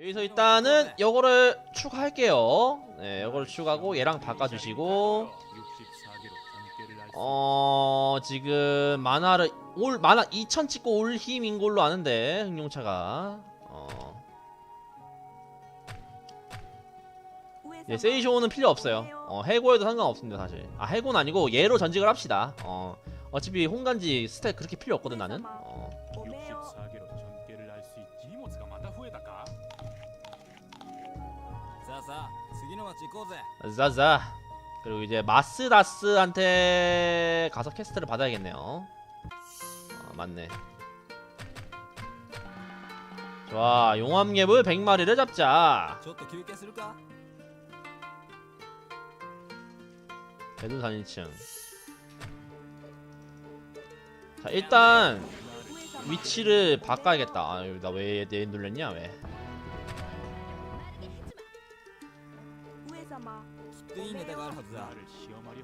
여기서 일단은 요거를 추가할게요. 네, 요거를 추가하고 얘랑 바꿔주시고 어 지금 만화를 올 만화 2000 찍고 올 힘인 걸로 아는데 흥룡차가 어 예, 세이쇼는 필요 없어요. 어 해고해도 상관없습니다 사실. 아 해고는 아니고 얘로 전직을 합시다. 어 어차피 홍간지 스탯 그렇게 필요 없거든 나는. 어 자자. 그리고 이제 마스다스한테 가서 퀘스트를 받아야겠네요. 아, 맞네. 좋아 용암괴물 100마리를 잡자. 대둔산 1층. 자 일단 위치를 바꿔야겠다. 아, 나왜 얘 눌렸냐 왜?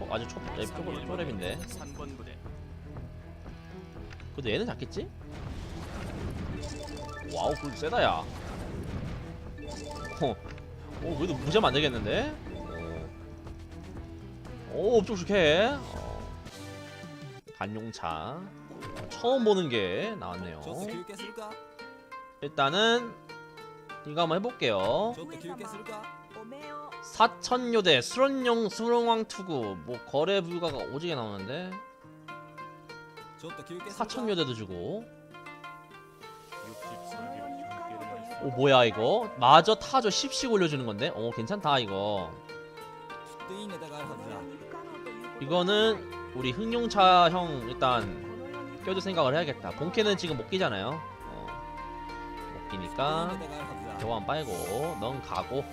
초, 아주 초, 예, 초, 초랩인데. 근데 얘는 작겠지? 와우, 그 세다, 야. 어, 어 그래도 무죄 만들겠는데? 오, 옵쪽쭉해. 어. 간용차. 처음 보는 게 나왔네요. 일단은 이거 한번 해볼게요. 사천요대 수련용 수렁왕 투구. 뭐 거래 불가가 오지게 나오는데. 사천요대도 주고. 오 뭐야 이거? 마저 타죠. 10씩 올려주는 건데? 오 괜찮다 이거. 이거는 우리 흥룡차 형 일단 껴줄 생각을 해야겠다. 본캐는 지금 못 끼잖아요. 어. 못 끼니까 겨우 빨고 넌 가고.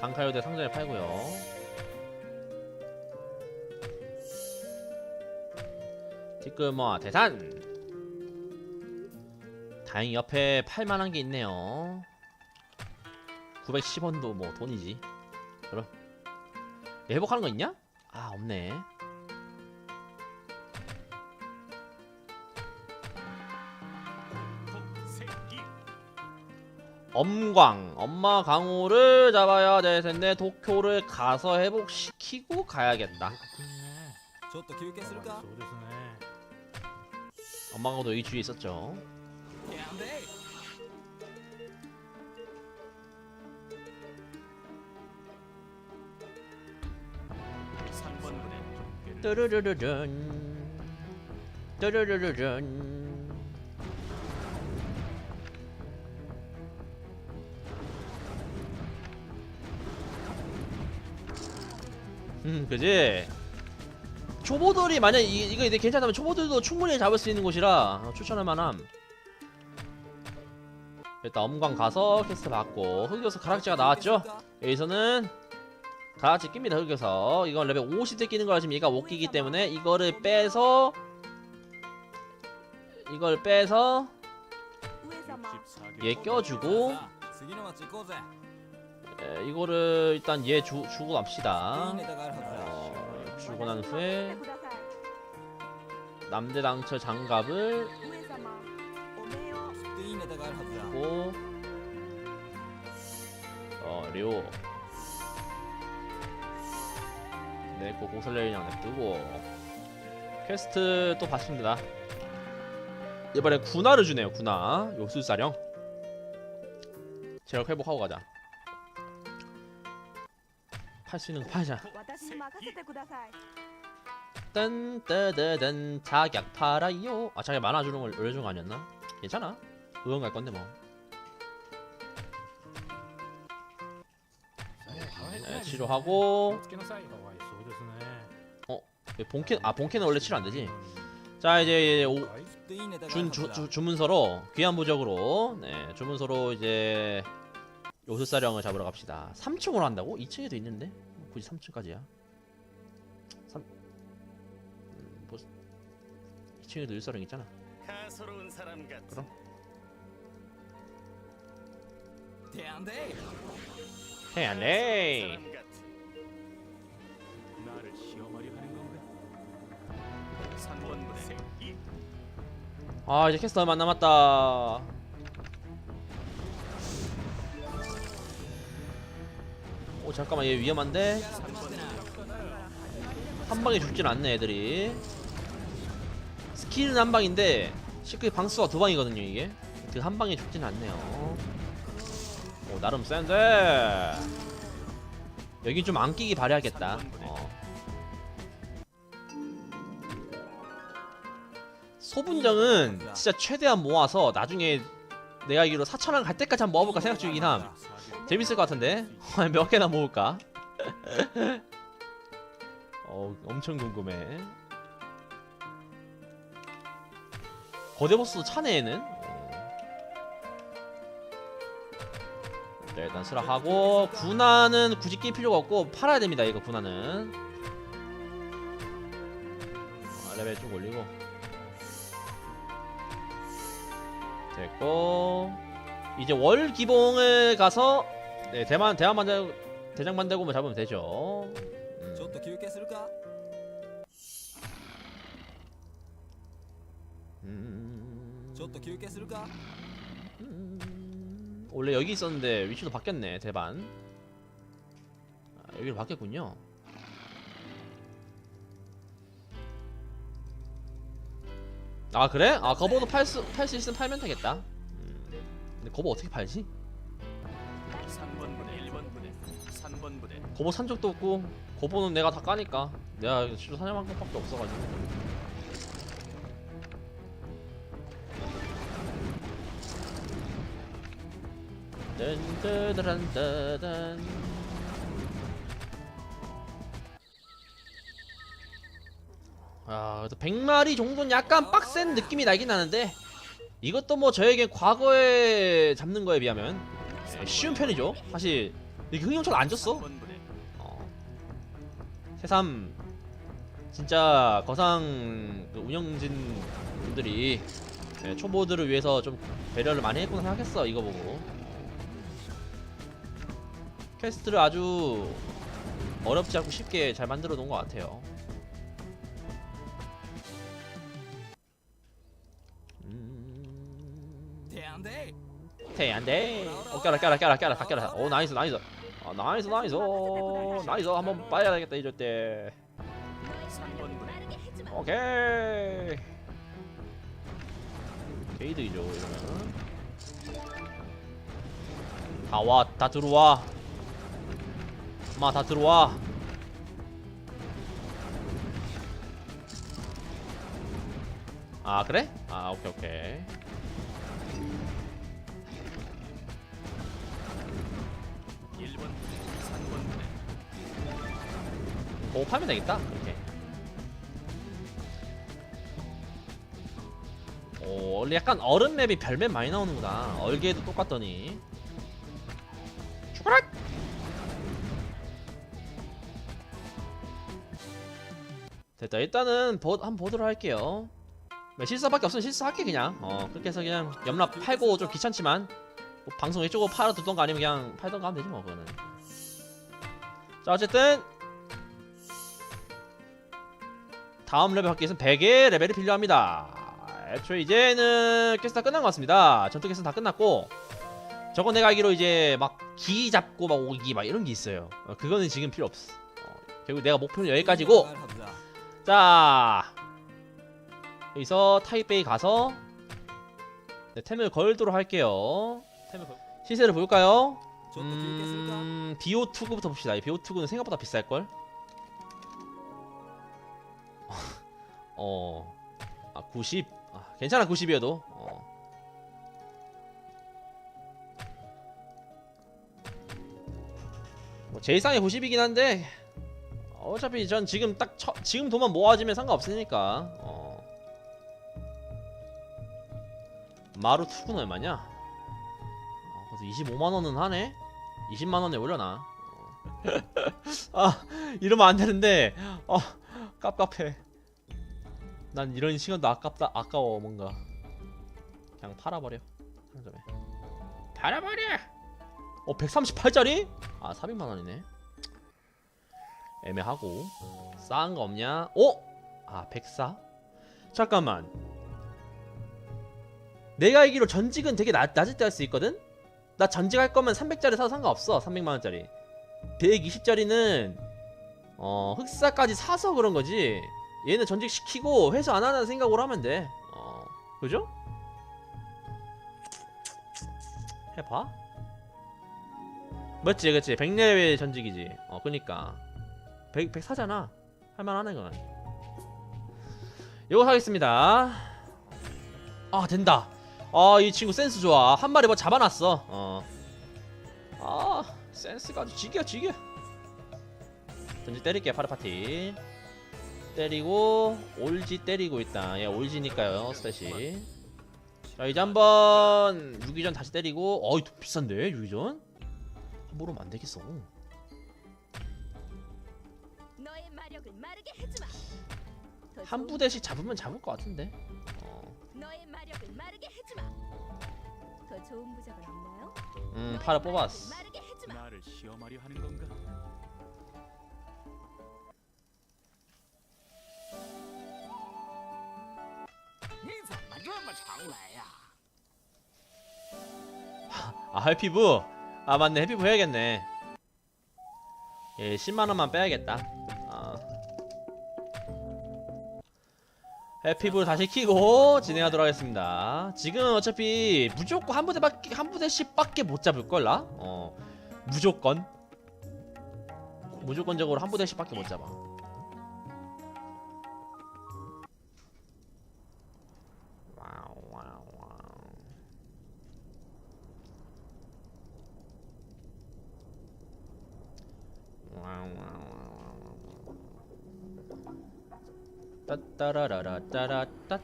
단카요대 상자에 팔고요. 뭐 대산! 다행히 옆에 팔만한 게 있네요. 910원도 뭐 돈이지. 그럼? 얘 회복하는 거 있냐? 아 없네 엄광 엄마 강호를 잡아야 될 텐데 도쿄를 가서 회복시키고 가야겠다. 아, 엄마 강호도 이 주위에 있었죠. 뚜루루루룬. 뚜루루루룬. 음 그지? 초보들이 만약 이, 이거 이제 괜찮다면 초보들도 충분히 잡을 수 있는 곳이라 어, 추천할 만함. 일단 엄광 가서 퀘스트 받고 흑요소 가락지가 나왔죠? 여기서는 가락지 낍니다 흑요소. 이건 레벨 50대 끼는 거라 지금 얘가 못 끼기 때문에 이거를 빼서 이걸 빼서 上様 64개로 얘 껴주고 에, 이거를 일단 얘 주, 주고 갑시다. 어, 주고 난 후에 남대랑처 장갑을 주고 어 리오 네 그 꼬공 설레인 양을 뜨고, 퀘스트 또 받습니다. 이번에 군화를 주네요 군화. 요술사령. 제력 회복하고 가자. 팔수는 파자. 딴따다단 자격 팔아요. 아 자격 만화 주는 걸 올려준 거 아니었나? 괜찮아. 의원 갈 건데 뭐. 네, 치료하고. 어, 본캐 아 본캐는 원래 치료 안 되지. 자 이제 오, 준 주, 주, 주문서로 귀한 부적으로 네 주문서로 이제 요술사령을 잡으러 갑시다. 3층으로 한다고? 2층에도 있는데? 굳이 3층까지야? 3... 음, 뭐... 2층에도 요술사령 있잖아. 가소로운 사람 같은. 그럼? 대안대. 대안대. 나를 시험하려 하는 건가? 3번 부대 아 이제 캐스터 얼마 안 남았다. 오 잠깐만 얘 위험한데? 한 방에 죽진 않네 애들이. 스킬은 한 방인데 시크릿 방수가 두 방이거든요 이게. 그 한 방에 죽진 않네요. 오 나름 센데? 여긴 좀안 끼기 바래야겠다. 어. 소분정은 진짜 최대한 모아서 나중에 내가 알기로 4천원 갈 때까지 한번 모아볼까 생각 중이긴 함 재밌을 것 같은데? 몇 개나 모을까? 어 엄청 궁금해. 거대 보스도 차네 얘는? 어. 네, 일단 수락하고 군화는 굳이 낄 필요가 없고 팔아야 됩니다 이거 군화는. 아, 레벨 좀 올리고. 됐고 이제 월 기봉을 가서 네 대만 대만 만대 대장 만대고만 뭐 잡으면 되죠. 음. 음. 음. 원래 여기 있었는데 위치도 바뀌었네 대만. 아, 여기로 바뀌었군요. 아 그래? 아 거버도 팔 수 팔 수 있으면 팔면 되겠다. 음. 근데 거버 어떻게 팔지? 3번 부대. 1번 부대. 3번 부대. 거보 산 적도 없고 거보는 내가 다 까니까 내가 실로 사냥한 것밖에 없어가지고 딴따다란따단 아 그래도 100마리 정도는 약간 빡센 느낌이 나긴 나는데 이것도 뭐 저에게 과거에 잡는 거에 비하면 예, 쉬운 편이죠. 사실 이게 흥룡철 안 줬어. 3번 부대. 어. 새삼 진짜 거상 그 운영진 분들이 예, 초보들을 위해서 좀 배려를 많이 했구나 생각했어 이거 보고. 퀘스트를 아주 어렵지 않고 쉽게 잘 만들어 놓은 것 같아요. 음... 테 안돼. 어 깨라 깨라 깨라 깨라. 다 깨라. 오 나이스 나이스. 아 나이스 나이스. 나이스. 한번 빨야 되겠다 이럴 때. 오케이. 게이드이죠 이러면 다와다 들어와. 마 다 들어와. 아 그래? 아 오케이 오케이. 파면 되겠다. 이렇게. 오 원래 약간 얼음 맵이 별맵 많이 나오는구나. 얼개도 똑같더니. 죽어라 됐다. 일단은 보, 한번 보도록 할게요. 네, 실사밖에 없으면 실사할게 그냥. 어 그렇게 해서 그냥 염랍 팔고 좀 귀찮지만 뭐 방송 이쪽으로 팔아두던가 아니면 그냥 팔던가 하면 되지 뭐 그거는. 자 어쨌든 다음 레벨 받기 위해서는 100의 레벨이 필요합니다. 애초에 이제는 퀘스트 다 끝난 것 같습니다. 전투 퀘스트 다 끝났고 저건 내가 알기로 이제 막 기 잡고 막 오기 막 이런 게 있어요. 어, 그거는 지금 필요 없어. 어, 결국 내가 목표는 여기까지고. 자 여기서 타이베이 가서 네, 템을 걸도록 할게요. 템을 걸... 시세를 볼까요? 음... 디오2구부터 봅시다. 비오투구는 생각보다 비쌀걸? 어, 아, 90. 아, 괜찮아, 90이어도. 어. 뭐, 제일상이 90이긴 한데, 어차피 전 지금 딱, 처, 지금 돈만 모아지면 상관없으니까, 어. 마루 투구는 얼마냐? 어, 그래도 25만원은 하네? 20만 원에 올려놔. 아 이러면 안 되는데 어 깝깝해. 난 이런 시간도 아깝다 아까워 뭔가. 그냥 팔아버려. 상점에. 팔아버려. 어 138짜리? 아 400만 원이네. 애매하고 싸한 거 없냐? 어? 아 104? 잠깐만. 내가 알기로 전직은 되게 낮, 낮을 때 할 수 있거든? 나 전직 할 거면 300짜리 사도 상관없어 300만원짜리 120짜리는 어 흑사까지 사서 그런 거지 얘는 전직 시키고 회수 안 하는 생각으로 하면 돼. 어, 그죠? 해봐. 맞지 그치? 100레벨 전직이지. 어 그니까. 100, 100 사잖아. 할만하네 그건. 이거 사겠습니다. 아 된다. 아이 친구 센스 좋아. 한 마리 뭐 잡아놨어. 어 아 센스가 아주 지겨 지겨. 던지 때릴게요 파르파티 때리고 올지 때리고 있다 얘 올지니까요 스탯이 자 이제 한번 유기전 다시 때리고. 어이 더 비싼데 유기전? 함부로 하면 안 되겠어. 한 부대씩 잡으면 잡을 것 같은데. 어. 음 팔을 뽑았어. 나를 시험하려 하는 건가? 아 해피부? 아 맞네. 해피부 해야겠네. 예 10만원만 빼야겠다. 아. 해피부를 다시 키고 진행하도록 하겠습니다. 지금 어차피 무조건 한 부대밖에 한 부대씩 밖에 못 잡을걸 나? 어. 무조건? 무조건적으로 한 부대씩 밖에 못 잡아 따따라라라 따라따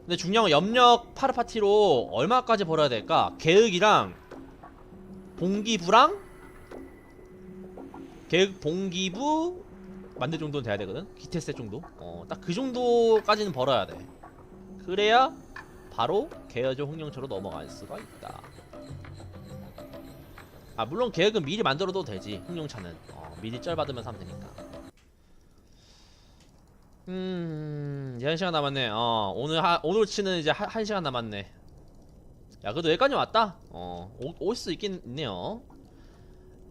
근데 중요한 건 염력 파르파티로 얼마까지 벌어야 될까? 계획이랑 봉기부랑 계획 봉기부 만들 정도는 돼야 되거든? 기테세 정도? 어, 딱 그 정도까지는 벌어야 돼 그래야 바로 계여조 홍령처로 넘어갈 수가 있다 아 물론 계획은 미리 만들어도 되지 흥룡차는 어, 미리 쩔 받으면서 하면 되니까 음 이제 한 시간 남았네. 어 오늘 하, 오늘 치는 이제 한, 한 시간 남았네. 야 그래도 여기까지 왔다? 어 올 수 있긴 있네요.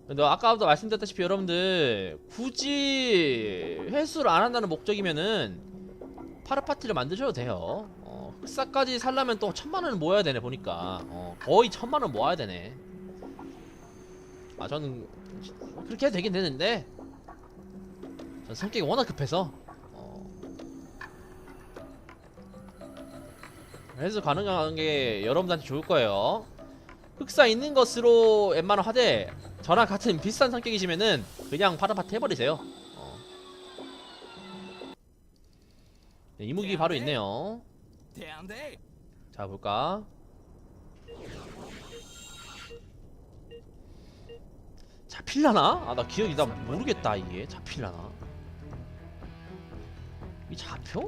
근데 아까부터 말씀드렸다시피 여러분들 굳이 회수를 안 한다는 목적이면은 파르파티를 만드셔도 돼요. 어 흑사까지 살려면 또 천만 원을 모아야 되네 보니까. 어 거의 천만 원 모아야 되네. 아 저는 그렇게 해도 되긴 되는데. 전 성격이 워낙 급해서 그래서 가능한 게 여러분들한테 좋을 거예요 흑사 있는 것으로 웬만한 하되 저랑 같은 비슷한 성격이시면은 그냥 파라파트 해버리세요 어. 네, 이무기 바로 있네요. 자 볼까 잡힐라나? 아 나 기억이 나 모르겠다 이게 잡힐라나 이 잡혀?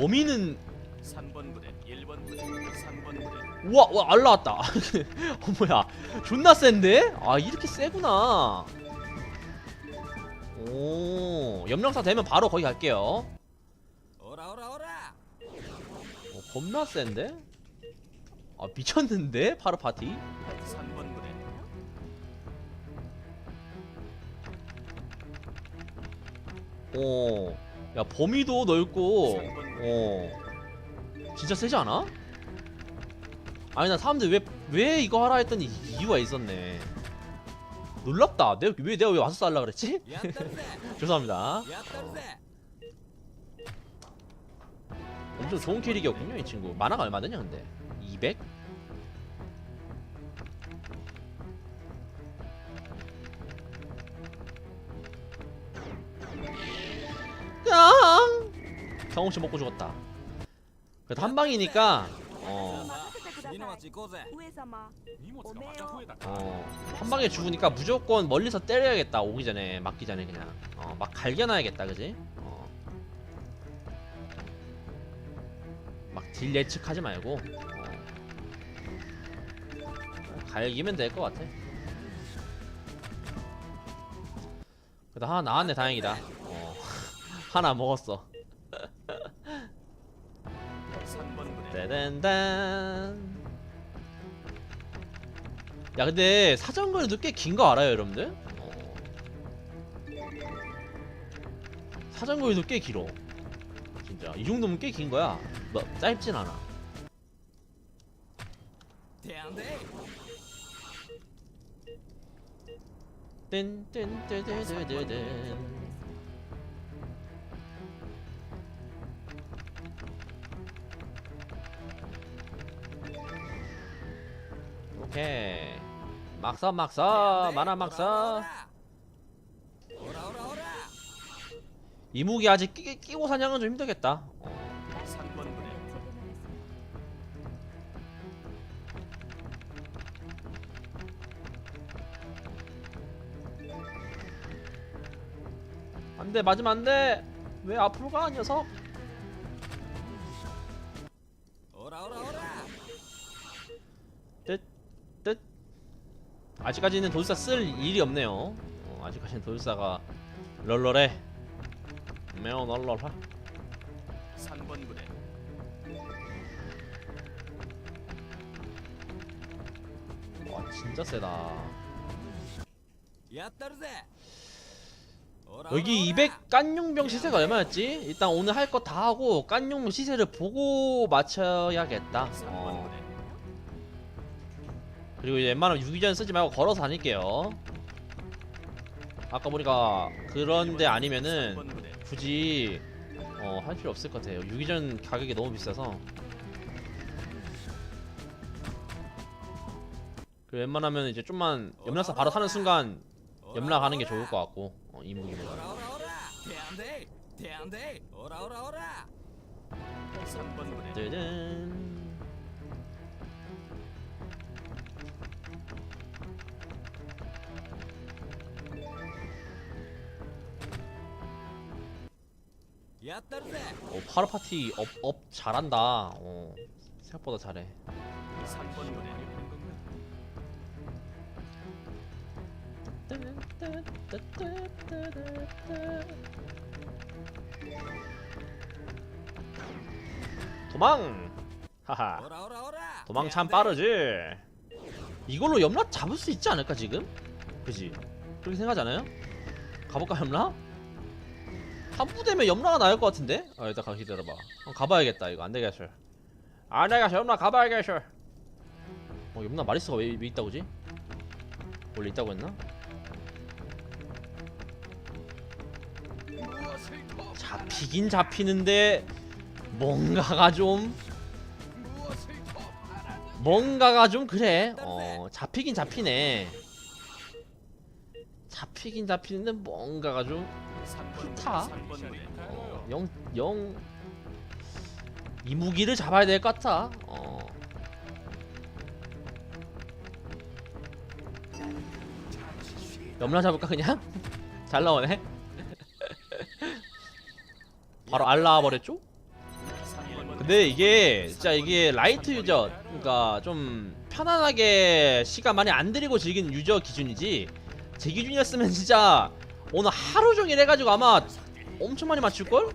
범인은 3번 부대 1번 부대 3번 부대 우와 와 알라왔다 어 뭐야 존나 센데? 아 이렇게 세구나 오 염령사 되면 바로 거기 갈게요 오라 오라 오라. 어, 겁나 센데? 아 미쳤는데? 파르 파티? 3번 부대 어. 야 범위도 넓고 어. 진짜 세지 않아? 아니 나 사람들 왜 왜 이거 하라 했더니 이유가 있었네. 놀랍다. 내가 왜 내가 왜 와서 살라 그랬지? 죄송합니다. 엄청 좋은 캐릭이었군요 이 친구. 만화가 얼마 되냐 근데? 경험치 먹고 죽었다 그래도 한 방이니까 어, 어, 한 방에 죽으니까 무조건 멀리서 때려야겠다 오기 전에 맞기 전에 그냥 어, 막 갈겨놔야겠다 그지? 어. 막딜 예측하지 말고 어. 갈기면 될 것 같아 그래도 하나 나왔네 다행이다 어. 하나 먹었어 따단단 야 근데 사전거리도 꽤 긴 거 알아요 여러분들? 사전거리도 꽤 길어. 진짜. 이 정도면 꽤 긴 거야. 뭐 짧진 않아. 땡땡 땡땡 땡땡 땡땡. 막사 막사 만화 막사 오라 오라 오라 이무기 아직 끼, 끼고 사냥은 좀 힘들겠다. 상권분의 안돼 맞으면 안돼. 왜 앞으로 가이 녀석? 아직까지는 돌사 쓸 일이 없네요. 어, 아직까지는 도지사가 널널해. 매우 널널해 3번 부대 와 진짜 세다. 여기 200 깐용병 시세가 얼마였지? 일단 오늘 할 거 다 하고 깐용병 시세를 보고 맞춰야겠다. 어. 그리고 이제 웬만하면 유기전 쓰지 말고 걸어서 다닐게요 아까 보니까 그런데 아니면은 3번 부대 굳이 어, 할 필요 없을 것 같아요. 유기전 가격이 너무 비싸서. 그 웬만하면 이제 좀만 염라사 바로 사는 순간 염라 가는 게 좋을 것 같고 어, 이オ 무기보다. ラ 어, 파로 파티 업, 업 잘한다. 어, 생각보다 잘해. 도망! 하하. 도망 참 빠르지. 이걸로 염라 잡을 수 있지 않을까 지금? 그지? 그렇게 생각하지 않아요? 가볼까 염라? 한 부대면 염라가 나을 것 같은데? 아 일단 가 기다려봐. 어, 가봐야겠다 이거 안 되겠어. 안 되겠어 염라 가봐야겠어. 어 염라 마리스가 왜, 왜 있다고 지? 원래 있다고 했나? 잡히긴 잡히는데 뭔가가 좀 뭔가가 좀 그래. 어, 잡히긴 잡히네. 잡히긴 잡히는데 뭔가가 좀 3번 타? 3번 부대 어, 영, 영, 이 무기를 잡아야 될 것 같아. 어. 염라 잡을까 그냥? 잘 나오네. 바로 알라 버렸죠? 3번 근데 이게 진짜 이게 라이트 유저 그러니까 좀 편안하게 시간 많이 안 들이고 즐기는 유저 기준이지 제 기준이었으면 진짜 오늘 하루 종일 해가지고 아마 엄청 많이 맞출걸?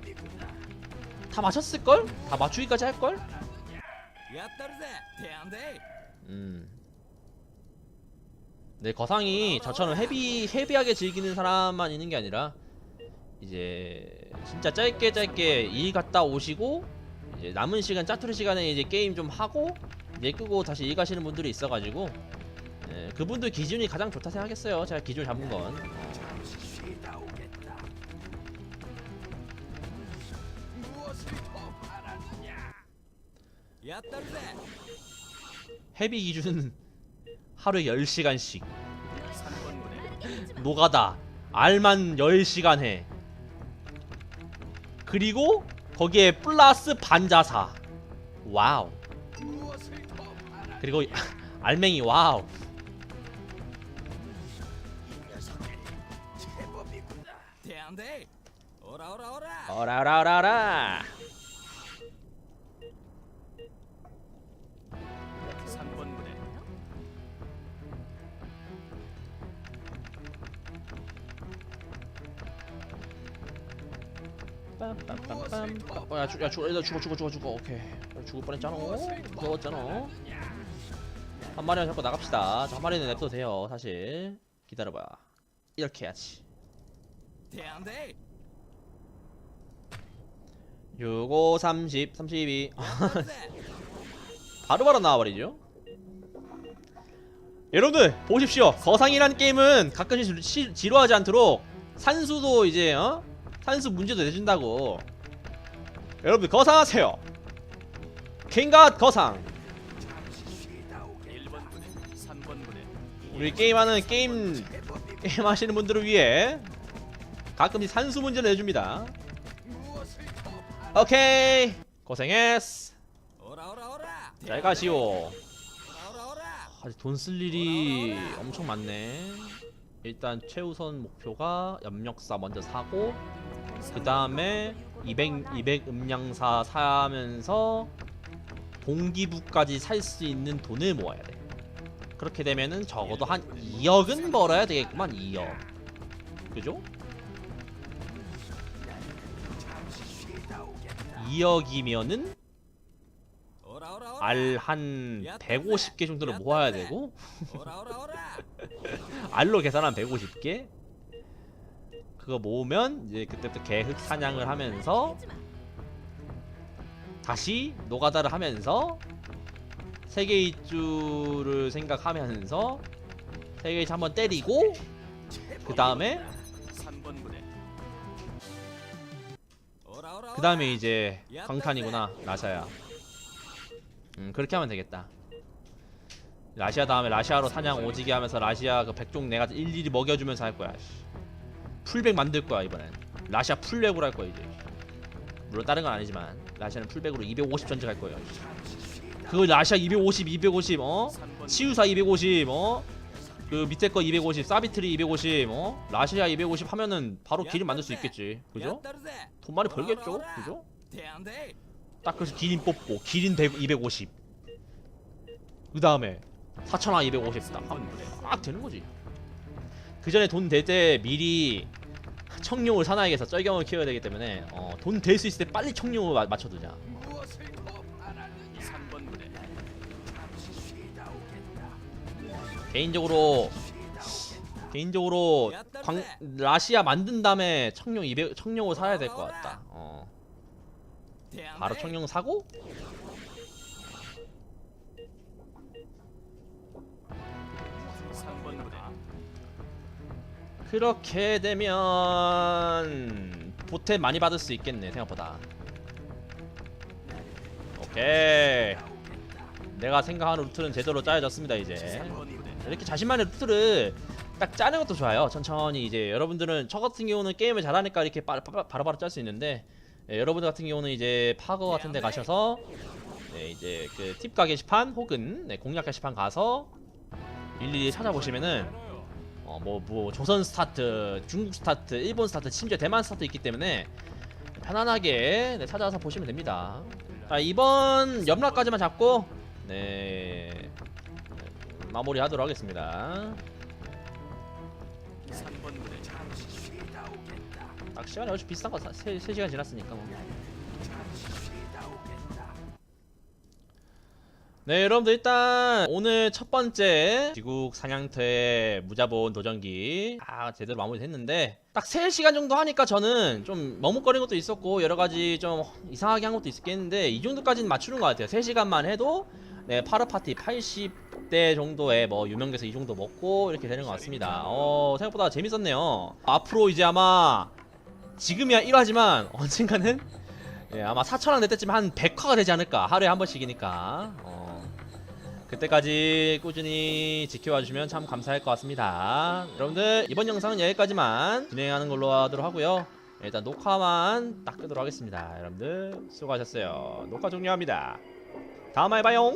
다 맞췄을걸? 다 맞추기까지 할걸? 음. 네, 거상이 저처럼 헤비, 헤비하게 즐기는 사람만 있는 게 아니라 이제 진짜 짧게 짧게 일 갔다 오시고 이제 남은 시간 짜투리 시간에 이제 게임 좀 하고 내 끄고 다시 일 가시는 분들이 있어가지고 네, 그분들 기준이 가장 좋다 생각했어요 제가 기준을 잡은 건 헤비 기준 하루에 10시간씩. 노가다. 알만 10시간 해. 그리고 거기에 플러스 반자사. 와우. 그리고 알맹이 와우. 어라어라어라. 어라어라어라. 빰빰빰빰. 어, 야, 죽, 야 죽어 얘들 죽어 죽어 죽어 죽어. 오케이. 야, 죽을 뻔했잖아. 무서웠잖아. 한 마리만 잡고 나갑시다. 자, 한 마리는 냅둬도 돼요 사실. 기다려봐. 이렇게 해야지. 요거 30 32 바로바로 나와버리죠? 여러분들 보십시오. 거상이란 게임은 가끔씩 지, 지루하지 않도록 산수도 이제 어? 산수 문제도 내준다고. 여러분 거상하세요. 킹갓 거상. 우리 게임하는 게임 게임 하시는 분들을 위해 가끔씩 산수 문제를 내줍니다. 오케이. 고생했어 잘 가시오. 아직 돈 쓸 일이 엄청 많네. 일단 최우선 목표가 염력사 먼저 사고 그 다음에 200, 200 음량사 사면서 동기부까지 살 수 있는 돈을 모아야 돼 그렇게 되면은 적어도 한 2억은 벌어야 되겠구만 2억 그죠? 2억이면은 알 한 150개 정도를 모아야 되고? 알로 계산한 150개? 그거 모으면 이제 그때부터 계획 사냥을 하면서 다시 노가다를 하면서 세계 입주를 생각하면서 세계 입주 한번 때리고 그 다음에 그 다음에 이제 강탄이구나 나샤야. 음 그렇게 하면 되겠다 라시아 다음에 라시아로 사냥 오지게 하면서 라시아 그 백종 내가 일일이 먹여주면서 할 거야 풀백 만들 거야 이번엔 라시아 풀백으로 할 거야 이제 물론 다른 건 아니지만 라시아는 풀백으로 250 전쟁 할 거예요 그 라시아 250 250 어? 치유사 250 어? 그 밑에 거 250, 사비트리 250, 어? 라시아 250 하면은 바로 길을 만들 수 있겠지. 그죠? 돈 많이 벌겠죠? 그죠? 딱 그래서 기린 뽑고 기린 100, 250. 그 다음에 4천원 250 딱 하면 돼. 막 되는 거지. 그 전에 돈 될 때 미리 청룡을 사놔야겠어. 쩔경을 키워야 되기 때문에 어, 돈 될 수 있을 때 빨리 청룡을 마, 맞춰두자. 개인적으로 개인적으로 광, 라시아 만든 다음에 청룡 200 청룡을 사야 될 것 같다. 어. 바로 청룡 사고? 3번 부대 그렇게 되면 보태 많이 받을 수 있겠네 생각보다. 오케이. 내가 생각하는 루트는 제대로 짜여졌습니다 이제. 3번 부대 이렇게 자신만의 루트를 딱 짜는 것도 좋아요. 천천히 이제 여러분들은 저 같은 경우는 게임을 잘하니까 이렇게 바로바로 짤수 있는데 예, 여러분들 같은 경우는 이제 파거 같은 데 가셔서 네, 이제 그 팁 가 게시판 혹은 네, 공략 게시판 가서 일일이 찾아보시면은 어 뭐 뭐 조선 스타트, 중국 스타트, 일본 스타트, 심지어 대만 스타트 있기 때문에 편안하게 네, 찾아서 보시면 됩니다. 자 이번 염라까지만 잡고 네 네, 마무리하도록 하겠습니다. 3번 부대 딱시 간이 어차피 비슷한 거 3, 3시간 지났으니까 뭐. 네 여러분들 일단 오늘 첫 번째 지국 사냥터의 무자본 도전기 아 제대로 마무리 됐는데 딱 3시간 정도 하니까 저는 좀 머뭇거리는 것도 있었고 여러가지 좀 이상하게 한 것도 있겠는데 이 정도까지는 맞추는 것 같아요. 3시간만 해도 네 파르파티 80대 정도의 뭐 유명해서 이 정도 먹고 이렇게 되는 것 같습니다. 어 생각보다 재밌었네요. 앞으로 이제 아마 지금이야 1화지만 언젠가는 예, 아마 4천원 낼 때쯤에 한 100화가 되지 않을까. 하루에 한 번씩이니까. 어, 그때까지 꾸준히 지켜봐 주시면 참 감사할 것 같습니다. 여러분들 이번 영상은 여기까지만 진행하는 걸로 하도록 하고요. 일단 녹화만 딱 끄도록 하겠습니다. 여러분들 수고하셨어요. 녹화 종료합니다. 다음에 봐요